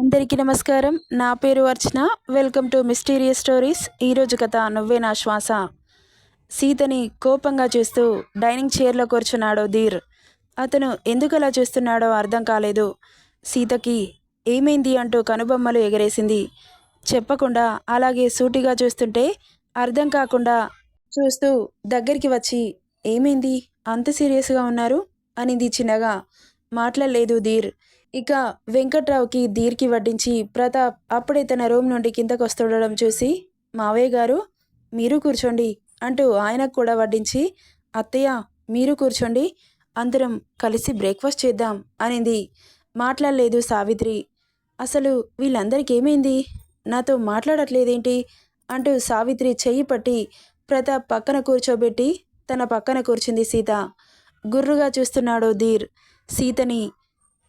అందరికీ నమస్కారం. నా పేరు Archana. Welcome to mysterious stories. ఈరోజు కథ నువ్వే నా శ్వాస. సీతని కోపంగా చూస్తూ డైనింగ్ చైర్లో కూర్చున్నాడు ధీర్. అతను ఎందుకు అలా చూస్తున్నాడో అర్థం కాలేదు. సీతకి ఏమైంది అంటూ కనుబొమ్మలు ఎగరేసింది. చెప్పకుండా అలాగే సూటిగా చూస్తుంటే అర్థం కాకుండా చూస్తూ దగ్గరికి వచ్చి ఏమైంది? అంత సీరియస్గా ఉన్నారు? అనింది చిన్నగా. మాట్లాడలేదు ధీర్. ఇక వెంకట్రావుకి ధీర్కి వడ్డించి ప్రతాప్ అప్పుడే తన రూమ్ నుండి కిందకు వస్తుండడం చూసి మావయ్య గారు మీరు కూర్చోండి అంటూ ఆయనకు కూడా వడ్డించి అత్తయ్య మీరు కూర్చోండి అందరం కలిసి బ్రేక్ఫాస్ట్ చేద్దాం అనింది. మాట్లాడలేదు సావిత్రి. అసలు వీళ్ళందరికీ ఏమైంది? నాతో మాట్లాడట్లేదేంటి? అంటూ సావిత్రి చెయ్యి పట్టి ప్రతాప్ పక్కన కూర్చోబెట్టి తన పక్కన కూర్చుంది సీత. గుర్రుగా చూస్తున్నాడు ధీర్. సీతని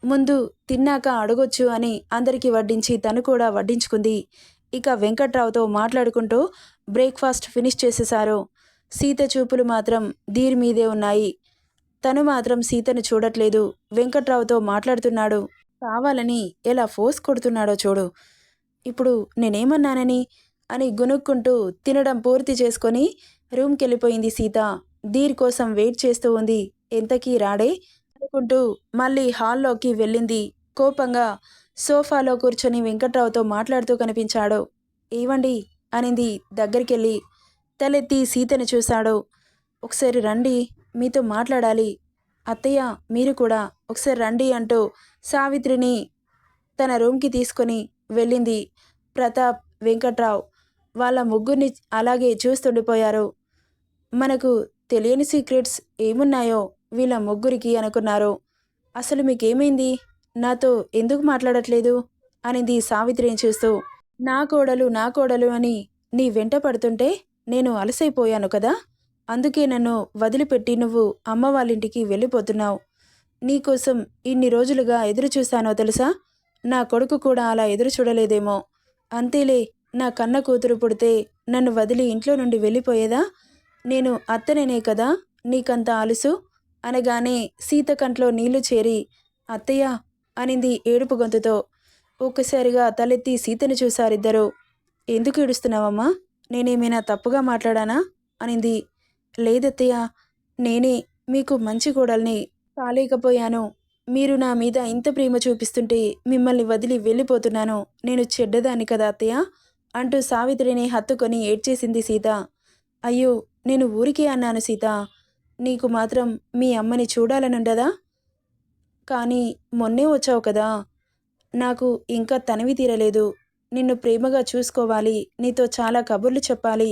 ముందు తిన్నాక అడగొచ్చు అని అందరికీ వడ్డించి తను కూడా వడ్డించుకుంది. ఇక వెంకట్రావుతో మాట్లాడుకుంటూ బ్రేక్ఫాస్ట్ ఫినిష్ చేసేశారు. సీత చూపులు మాత్రం ధీర్ మీదే ఉన్నాయి. తను మాత్రం సీతను చూడట్లేదు. వెంకట్రావుతో మాట్లాడుతున్నాడు. కావాలని ఎలా ఫోర్స్ కొడుతున్నాడో చూడు. ఇప్పుడు నేనేమన్నానని? అని గునుక్కుంటూ తినడం పూర్తి చేసుకొని రూమ్కి వెళ్ళిపోయింది సీత. ధీర్ కోసం వెయిట్ చేస్తూ ఉంది. ఎంతకీ రాడే? అనుకుంటూ మళ్ళీ హాల్లోకి వెళ్ళింది. కోపంగా సోఫాలో కూర్చొని వెంకట్రావుతో మాట్లాడుతూ కనిపించాడు. ఏవండి? అనింది దగ్గరికెళ్ళి. తలెత్తి సీతని చూశాడు. ఒకసారి రండి మీతో మాట్లాడాలి. అత్తయ్య మీరు కూడా ఒకసారి రండి అంటూ సావిత్రిని తన రూమ్కి తీసుకొని వెళ్ళింది. ప్రతాప్ వెంకట్రావు వాళ్ళ ముగ్గురిని అలాగే చూస్తుండిపోయారు. మనకు తెలియని సీక్రెట్స్ ఏమున్నాయో వీళ్ళ ముగ్గురికి అనుకున్నారు. అసలు మీకేమైంది? నాతో ఎందుకు మాట్లాడట్లేదు? అనింది సావిత్రిని చూస్తూ. నా కోడలు నా కోడలు అని నీ వెంట పడుతుంటే నేను అలసైపోయాను కదా? అందుకే నన్ను వదిలిపెట్టి నువ్వు అమ్మ వాళ్ళింటికి వెళ్ళిపోతున్నావు. నీకోసం ఇన్ని రోజులుగా ఎదురు చూశానో తెలుసా? నా కొడుకు కూడా అలా ఎదురు చూడలేదేమో. అంతేలే నా కన్న కూతురు పుడితే నన్ను వదిలి ఇంట్లో నుండి వెళ్ళిపోయేదా? నేను అత్తనేనే కదా? నీకంత అలుసు? అనగానే సీత కంట్లో నీళ్ళు చేరి అత్తయ్య అనింది ఏడుపు గొంతుతో. ఒక్కసారిగా తలెత్తి సీతను చూశారిద్దరూ. ఎందుకు ఏడుస్తున్నావమ్మా? నేనేమైనా తప్పుగా మాట్లాడానా? అనింది. లేదత్తయ్య నేనే మీకు మంచి కోడల్ని కాలేకపోయాను. మీరు నా మీద ఇంత ప్రేమ చూపిస్తుంటే మిమ్మల్ని వదిలి వెళ్ళిపోతున్నాను. నేను చెడ్డదాన్ని కదా అత్తయ్య అంటూ సావిత్రిని హత్తుకొని ఏడ్చేసింది సీత. అయ్యో నేను ఊరికే అన్నాను సీత. నీకు మాత్రం మీ అమ్మని చూడాలనుండదా? కానీ మొన్నే వచ్చావు కదా. నాకు ఇంకా తనివి తీరలేదు. నిన్ను ప్రేమగా చూసుకోవాలి నీతో చాలా కబుర్లు చెప్పాలి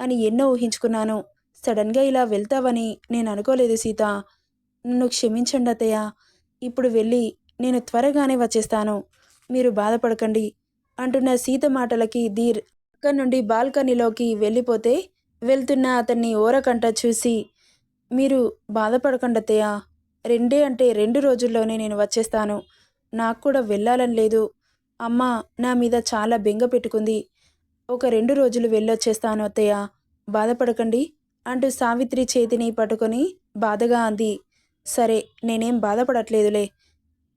అని ఎన్నో ఊహించుకున్నాను. సడన్గా ఇలా వెళ్తావని నేను అనుకోలేదు సీత. నన్ను క్షమించండి అత్తయ్య. ఇప్పుడు వెళ్ళి నేను త్వరగానే వచ్చేస్తాను. మీరు బాధపడకండి అంటున్న సీత మాటలకి ధీర్ అక్కడి నుండి బాల్కనీలోకి వెళ్ళిపోతే వెళ్తున్న అతన్ని ఓరకంట చూసి మీరు బాధపడకండి అత్తయ్య. రెండే అంటే రెండు రోజుల్లోనే నేను వచ్చేస్తాను. నాకు కూడా వెళ్ళాలని లేదు. అమ్మ నా మీద చాలా బెంగ పెట్టుకుంది. ఒక రెండు రోజులు వెళ్ళొచ్చేస్తాను అత్తయ్య. బాధపడకండి అంటూ సావిత్రి చేతిని పట్టుకొని బాధగా అంది. సరే నేనేం బాధపడట్లేదులే.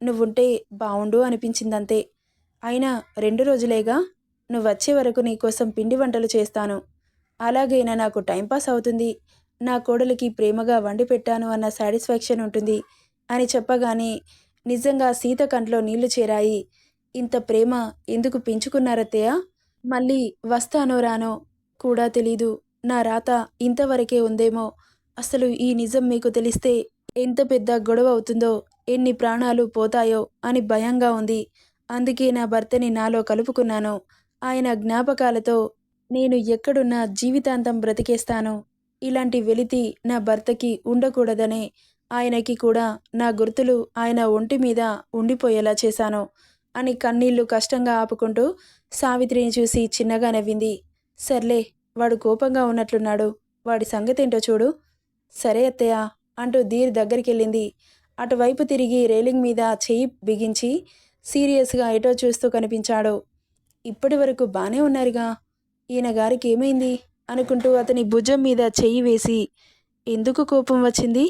నువ్వుంటే బావుండు అనిపించిందంతే. అయినా రెండు రోజులేగా నువ్వు వచ్చే వరకు నీకోసం పిండి వంటలు చేస్తాను. అలాగైనా నాకు టైంపాస్ అవుతుంది. నా కోడలికి ప్రేమగా వండి పెట్టాను అన్న సాటిస్ఫాక్షన్ ఉంటుంది అని చెప్పగానే నిజంగా సీత కంట్లో నీళ్ళు చేరాయి. ఇంత ప్రేమ ఎందుకు పెంచుకున్నారత్తయ్య? మళ్ళీ వస్తానో రానో కూడా తెలీదు. నా రాత ఇంతవరకే ఉందేమో? అసలు ఈ నిజం మీకు తెలిస్తే ఎంత పెద్ద గొడవ అవుతుందో ఎన్ని ప్రాణాలు పోతాయో అని భయంగా ఉంది. అందుకే నా భర్తని నాలో కలుపుకున్నాను. ఆయన జ్ఞాపకాలతో నేను ఎక్కడున్నా జీవితాంతం బ్రతికేస్తాను. ఇలాంటి వెలితి నా భర్తకి ఉండకూడదనే ఆయనకి కూడా నా గుర్తులు ఆయన ఒంటి మీద ఉండిపోయేలా చేశాను అని కన్నీళ్ళు కష్టంగా ఆపుకుంటూ సావిత్రిని చూసి చిన్నగా నవ్వింది. సర్లే వాడు కోపంగా ఉన్నట్లున్నాడు. వాడి సంగతేంటో చూడు. సరే అత్తయ్య అంటూ ధీర్ దగ్గరికి వెళ్ళింది అటువైపు తిరిగి రైలింగ్ మీద చెయ్యి బిగించి సీరియస్గా ఎటో చూస్తూ కనిపించాడు. ఇప్పటి వరకు బాగానే ఉన్నారుగా. ఈయన గారికి ఏమైంది? అనుకుంటూ అతని భుజం మీద చెయ్యి వేసి ఎందుకు కోపం వచ్చింది?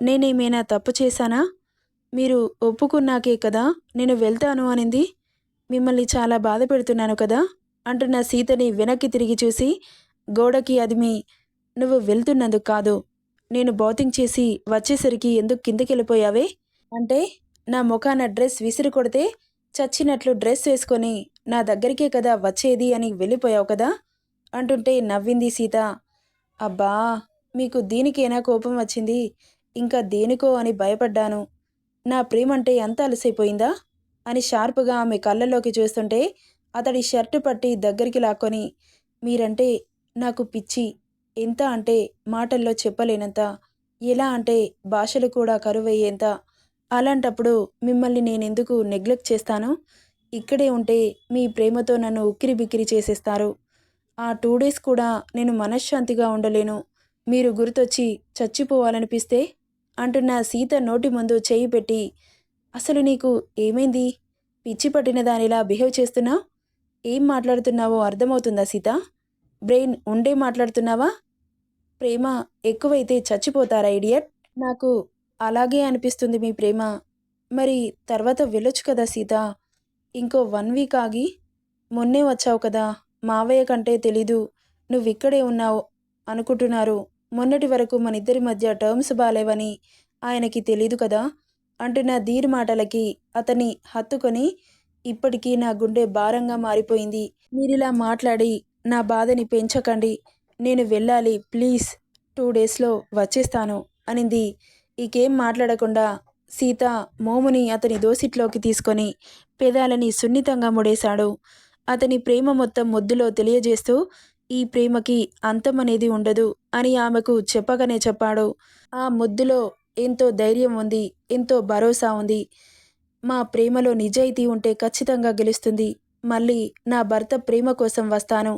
నేనేమైనా తప్పు చేశానా? మీరు ఒప్పుకున్నాకే కదా నేను వెళ్తాను అనింది. మిమ్మల్ని చాలా బాధ పెడుతున్నాను కదా అంటున్న సీతని వెనక్కి తిరిగి చూసి గోడకి అదిమి నువ్వు వెళ్తున్నందుకు కాదు. నేను బౌతింగ్ చేసి వచ్చేసరికి ఎందుకు కిందకి వెళ్ళిపోయావే అంటే నా ముఖాన డ్రెస్ విసిరి కొడితే చచ్చినట్లు డ్రెస్ వేసుకొని నా దగ్గరికే కదా వచ్చేది అని వెళ్ళిపోయావు కదా? అంటుంటే నవ్వింది సీత. అబ్బా మీకు దీనికేనా కోపం వచ్చింది? ఇంకా దేనికో అని భయపడ్డాను. నా ప్రేమంటే ఎంత అలసైపోయిందా? అని షార్ప్గా ఆమె కళ్ళల్లోకి చూస్తుంటే అతడి షర్టు పట్టి దగ్గరికి లాక్కొని మీరంటే నాకు పిచ్చి ఎంత అంటే మాటల్లో చెప్పలేనంత ఎలా అంటే భాషలు కూడా కరువయ్యేంత. అలాంటప్పుడు మిమ్మల్ని నేనెందుకు నెగ్లెక్ట్ చేస్తాను? ఇక్కడే ఉంటే మీ ప్రేమతో నన్ను ఉక్కిరి బిక్కిరి చేసేస్తారు. ఆ టూ డేస్ కూడా నేను మనశ్శాంతిగా ఉండలేను. మీరు గుర్తొచ్చి చచ్చిపోవాలనిపిస్తే అంటున్న సీత నోటి ముందు చేయి పెట్టి అసలు నీకు ఏమైంది? పిచ్చి పట్టిన దానిలా బిహేవ్ చేస్తున్నావు? ఏం మాట్లాడుతున్నావో అర్థమవుతుందా సీత? బ్రెయిన్ ఉండే మాట్లాడుతున్నావా? ప్రేమ ఎక్కువైతే చచ్చిపోతారా ఇడియట్? నాకు అలాగే అనిపిస్తుంది మీ ప్రేమ. మరి తర్వాత వెళ్ళొచ్చు కదా సీత? ఇంకో వన్ వీక్ ఆగి మొన్నే వచ్చావు కదా. మావయ్య కంటే తెలీదు. నువ్విక్కడే ఉన్నావు అనుకుంటున్నారు. మొన్నటి వరకు మన ఇద్దరి మధ్య టర్మ్స్ బాలేవని ఆయనకి తెలీదు కదా? అంటున్న ధీర్ మాటలకి అతన్ని హత్తుకొని ఇప్పటికీ నా గుండె భారంగా మారిపోయింది. మీరిలా మాట్లాడి నా బాధని పెంచకండి. నేను వెళ్ళాలి. ప్లీజ్ టూ డేస్లో వచ్చేస్తాను అనింది. ఇకేం మాట్లాడకుండా సీత మోముని అతని దోసిట్లోకి తీసుకొని పెదాలని సున్నితంగా ముడేశాడు. అతని ప్రేమ మొత్తం ముద్దులో తెలియజేస్తూ ఈ ప్రేమకి అంతం అనేది ఉండదు అని ఆమెకు చెప్పగానే చెప్పాడు. ఆ ముద్దులో ఎంతో ధైర్యం ఉంది ఎంతో భరోసా ఉంది. మా ప్రేమలో నిజాయితీ ఉంటే ఖచ్చితంగా గెలుస్తుంది. మళ్ళీ నా భర్త ప్రేమ కోసం వస్తాను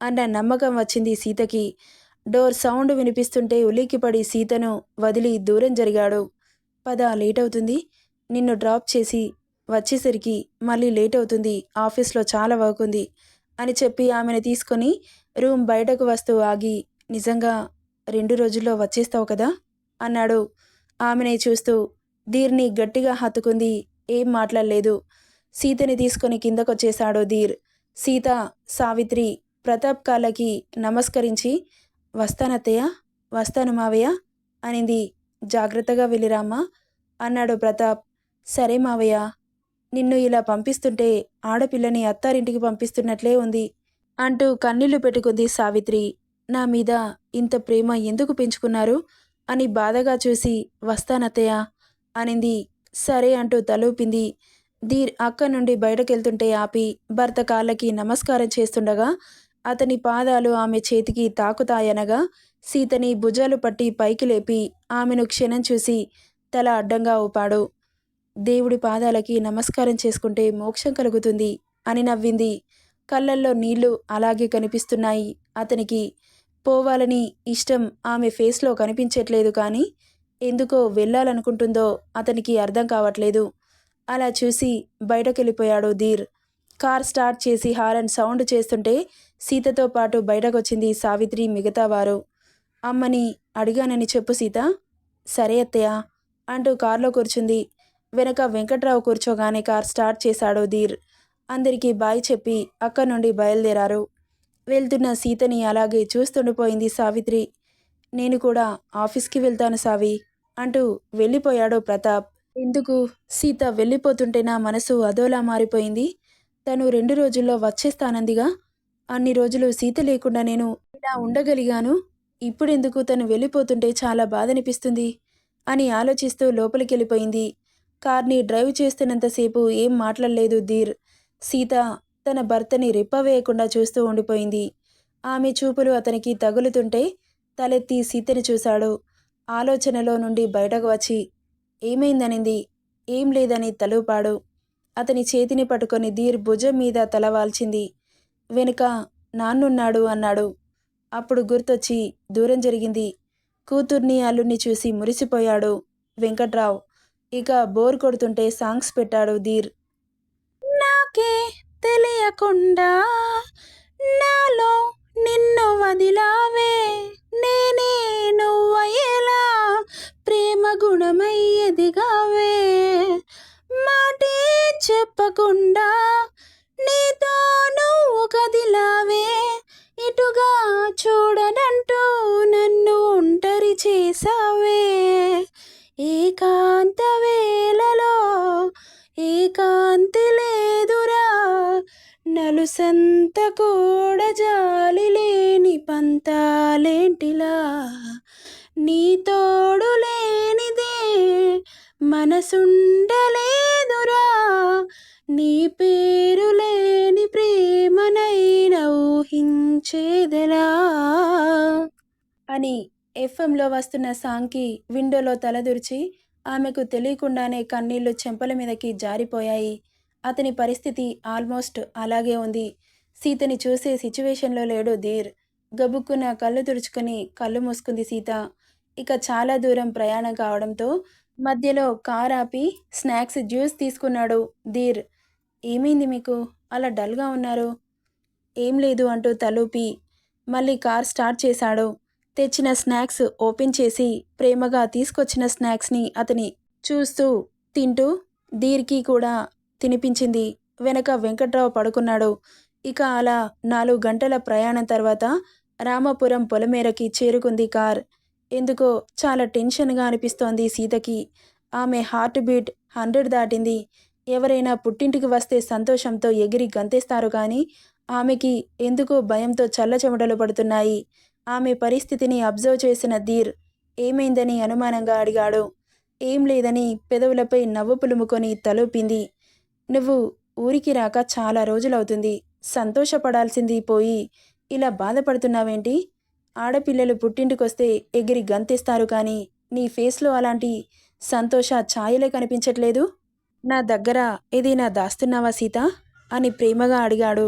అన్న నమ్మకం వచ్చింది సీతకి. డోర్ సౌండ్ వినిపిస్తుంటే ఉలిక్కిపడి సీతను వదిలి దూరం జరిగాడు. పద లేట్ అవుతుంది. నిన్ను డ్రాప్ చేసి వచ్చేసరికి మళ్ళీ లేట్ అవుతుంది ఆఫీస్లో చాలా వర్క్ ఉంది అని చెప్పి ఆమెను తీసుకొని రూమ్ బయటకు వస్తూ ఆగి నిజంగా రెండు రోజుల్లో వచ్చేస్తావు కదా? అన్నాడు. ఆమెనే చూస్తూ ధీర్ని గట్టిగా హత్తుకుంది ఏం మాట్లాడలేదు. సీతని తీసుకొని కిందకొచ్చేశాడు ధీర్. సీత సావిత్రి ప్రతాప్ కాళ్ళకి నమస్కరించి వస్తానత్తయ్య వస్తాను మావయ్య అనింది. జాగ్రత్తగా వెళ్ళిరామా అన్నాడు ప్రతాప్. సరే మావయ్య నిన్ను ఇలా పంపిస్తుంటే ఆడపిల్లని అత్తారింటికి పంపిస్తున్నట్లే ఉంది అంటూ కన్నీళ్ళు పెట్టుకుంది సావిత్రి. నా మీద ఇంత ప్రేమ ఎందుకు పెంచుకున్నారు? అని బాధగా చూసి వస్తానత్తయ్య అనింది. సరే అంటూ తలూపింది. ధీర్ అక్క నుండి బయటకెళ్తుంటే ఆపి భర్త కాళ్ళకి నమస్కారం చేస్తుండగా అతని పాదాలు ఆమె చేతికి తాకుతాయనగా సీతని భుజాలు పట్టి పైకి లేపి ఆమెను క్షణం చూసి తల అడ్డంగా ఊపాడు. దేవుడి పాదాలకి నమస్కారం చేసుకుంటే మోక్షం కలుగుతుంది అని నవ్వింది. కళ్ళల్లో నీళ్ళు అలాగే కనిపిస్తున్నాయి. అతనికి పోవాలని ఇష్టం ఆమె ఫేస్లో కనిపించట్లేదు కానీ ఎందుకో వెళ్ళాలనుకుంటుందో అతనికి అర్థం కావట్లేదు. అలా చూసి బయటకెళ్ళిపోయాడు ధీర్. కార్ స్టార్ట్ చేసి హారన్ సౌండ్ చేస్తుంటే సీతతో పాటు బయటకొచ్చింది సావిత్రి మిగతా వారు. అమ్మని అడిగానని చెప్పు సీత. సరే అత్తయ్య అంటూ కారులో కూర్చుంది. వెనక వెంకట్రావు కూర్చోగానే కార్ స్టార్ట్ చేశాడు ధీర్. అందరికీ బాయ్ చెప్పి అక్కడి నుండి బయలుదేరారు. వెళ్తున్న సీతని అలాగే చూస్తుండిపోయింది సావిత్రి. నేను కూడా ఆఫీస్కి వెళ్తాను సావి అంటూ వెళ్ళిపోయాడు ప్రతాప్. ఎందుకు? సీత వెళ్ళిపోతుంటే నా మనసు అదోలా మారిపోయింది? తను రెండు రోజుల్లో వచ్చేస్తానందిగా? అన్ని రోజులు సీత లేకుండా నేను ఇలా ఉండగలిగాను? ఇప్పుడెందుకు తను వెళ్ళిపోతుంటే చాలా బాధనిపిస్తుంది అని ఆలోచిస్తూ లోపలికి వెళ్ళిపోయింది కార్ని డ్రైవ్ చేస్తున్నంతసేపు ఏం మాట్లాడలేదు ధీర్. సీత తన భర్తని రెప్పవేయకుండా చూస్తూ ఉండిపోయింది. ఆమె చూపులు అతనికి తగులుతుంటే తలెత్తి సీతని చూశాడు. ఆలోచనలో నుండి బయటకు వచ్చి ఏమైందనింది? ఏం లేదని తలూపాడు అతని చేతిని పట్టుకొని ధీర్ భుజం మీద తలవాల్చింది వెనుక నాన్నున్నాడు అన్నాడు. అప్పుడు గుర్తొచ్చి దూరం జరిగింది. కూతుర్ని అల్లుణ్ణి చూసి మురిసిపోయాడు. వెంకట్రావు ఇక బోర్ కొడుతుంటే సాంగ్స్ పెట్టాడు ధీర్. నాకే తెలియకుండా నాలో నిన్ను వదిలావే నేనే నువ్వయ్యేలా ప్రేమ గుణమయ్యేదిగావే. మాటే చెప్పకుండా నీతో నువ్వు కదిలా సంత కూడా జాలి లేని పంతాలేంటిలా? నీ తోడు లేనిదే మనసుండలేదురా. నీ పేరు లేని ప్రేమనైన ఊహించేదెలా? అని ఎఫ్ఎంలో వస్తున్న సాంగ్కి విండోలో తలదురిచి ఆమెకు తెలియకుండానే కన్నీళ్ళు చెంపల మీదకి జారిపోయాయి. అతని పరిస్థితి ఆల్మోస్ట్ అలాగే ఉంది. సీతని చూసే సిచ్యువేషన్లో లేడు ధీర్. గబుక్కున కళ్ళు తుడుచుకొని కళ్ళు మూసుకుంది సీత. ఇక చాలా దూరం ప్రయాణం కావడంతో మధ్యలో కార్ ఆపి స్నాక్స్ జ్యూస్ తీసుకున్నాడు ధీర్. ఏమైంది మీకు? అలా డల్గా ఉన్నారు? ఏం లేదు అంటూ తలూపి మళ్ళీ కార్ స్టార్ట్ చేశాడు. తెచ్చిన స్నాక్స్ ఓపెన్ చేసి ప్రేమగా తీసుకొచ్చిన స్నాక్స్ని అతని చూస్తూ తింటూ ధీర్కి కూడా తినిపించింది. వెనక వెంకట్రావు పడుకున్నాడు. ఇక అలా నాలుగు గంటల ప్రయాణం తర్వాత రామపురం పొలమేరకి చేరుకుంది కార్. ఎందుకో చాలా టెన్షన్గా అనిపిస్తోంది సీతకి. ఆమె హార్ట్ బీట్ హండ్రెడ్ దాటింది. ఎవరైనా పుట్టింటికి వస్తే సంతోషంతో ఎగిరి గంతేస్తారు కానీ ఆమెకి ఎందుకో భయంతో చల్లచెమటలు పడుతున్నాయి. ఆమె పరిస్థితిని అబ్జర్వ్ చేసిన ధీర్ ఏమైందని అనుమానంగా అడిగాడు. ఏం లేదని పెదవులపై నవ్వు పులుముకొని తలూపింది. నువ్వు ఊరికి రాక చాలా రోజులవుతుంది. సంతోషపడాల్సింది పోయి ఇలా బాధపడుతున్నావేంటి? ఆడపిల్లలు పుట్టింటికొస్తే ఎగిరి గంతేస్తారు కానీ నీ ఫేస్లో అలాంటి సంతోష ఛాయలే కనిపించట్లేదు? నా దగ్గర ఏదైనా దాస్తున్నావా సీత? అని ప్రేమగా అడిగాడు.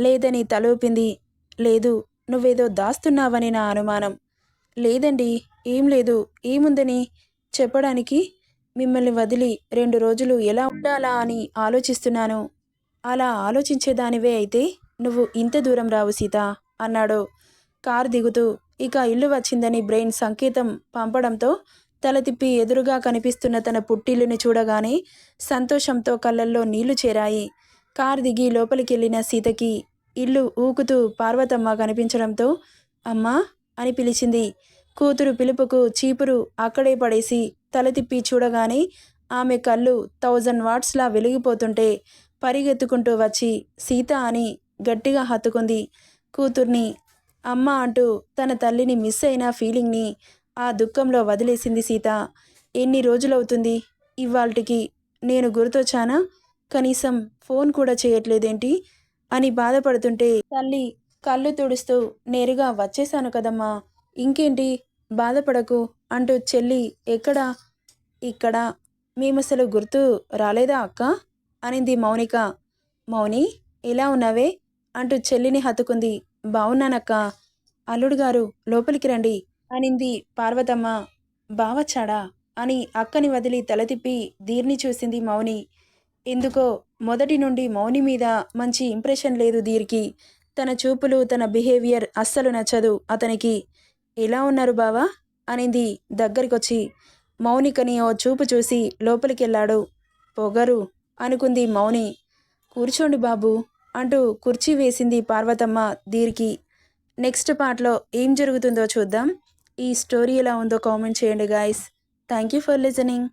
లేదని తలూపింది. లేదు నువ్వేదో దాస్తున్నావని నా అనుమానం. లేదండి ఏం లేదు ఏముందని చెప్పడానికి మిమ్మల్ని వదిలి రెండు రోజులు ఎలా ఉండాలా అని ఆలోచిస్తున్నాను. అలా ఆలోచించేదానివే అయితే నువ్వు ఇంత దూరం రావు సీత అన్నాడు. కారు దిగుతూ ఇక ఇల్లు వచ్చిందని బ్రెయిన్ సంకేతం పంపడంతో తల తిప్పి ఎదురుగా కనిపిస్తున్న తన పుట్టిల్లుని చూడగానే సంతోషంతో కళ్ళల్లో నీళ్ళు చేరాయి. కారు దిగి లోపలికి వెళ్ళిన సీతకి ఇల్లు ఊకుతూ పార్వతమ్మ కనిపించడంతో అమ్మా అని పిలిచింది. కూతురు పిలుపుకు చీపురు అక్కడే పడేసి తల తిప్పి చూడగానే ఆమె కళ్ళు థౌజండ్ వాట్స్లా వెలిగిపోతుంటే పరిగెత్తుకుంటూ వచ్చి సీత అని గట్టిగా హత్తుకుంది. కూతుర్ని అమ్మ అంటూ తన తల్లిని మిస్ అయిన ఫీలింగ్ని ఆ దుఃఖంలో వదిలేసింది సీత. ఎన్ని రోజులవుతుంది? ఇవాల్టికి నేను గుర్తొచ్చానా? కనీసం ఫోన్ కూడా చేయట్లేదేంటి? అని బాధపడుతుంటే తల్లి కళ్ళు తుడుస్తూ నేరుగా వచ్చేశాను కదమ్మా. ఇంకేంటి? బాధపడకు అంటూ చెల్లి ఎక్కడ? ఇక్కడ? మేమసలు గుర్తు రాలేదా అక్క? అనింది మౌనిక. మౌని ఎలా ఉన్నావే? అంటూ చెల్లిని హత్తుకుంది. బావున్నానక్క. అల్లుడు గారు లోపలికి రండి అనింది పార్వతమ్మ. బావచ్చాడా? అని అక్కని వదిలి తల తిప్పి దీర్ని చూసింది మౌని. ఎందుకో మొదటి నుండి మౌని మీద మంచి ఇంప్రెషన్ లేదు దీరికి. తన చూపులు తన బిహేవియర్ అస్సలు నచ్చదు అతనికి. ఎలా ఉన్నారు బావా? అనింది దగ్గరికొచ్చి. మౌనికని ఓ చూపు చూసి లోపలికెళ్ళాడు. పొగరు అనుకుంది మౌని. కూర్చోండి బాబు అంటూ కుర్చీ వేసింది పార్వతమ్మ దీనికి నెక్స్ట్ పార్ట్లో ఏం జరుగుతుందో చూద్దాం. ఈ స్టోరీ ఎలా ఉందో కామెంట్ చేయండి guys. Thank you for listening.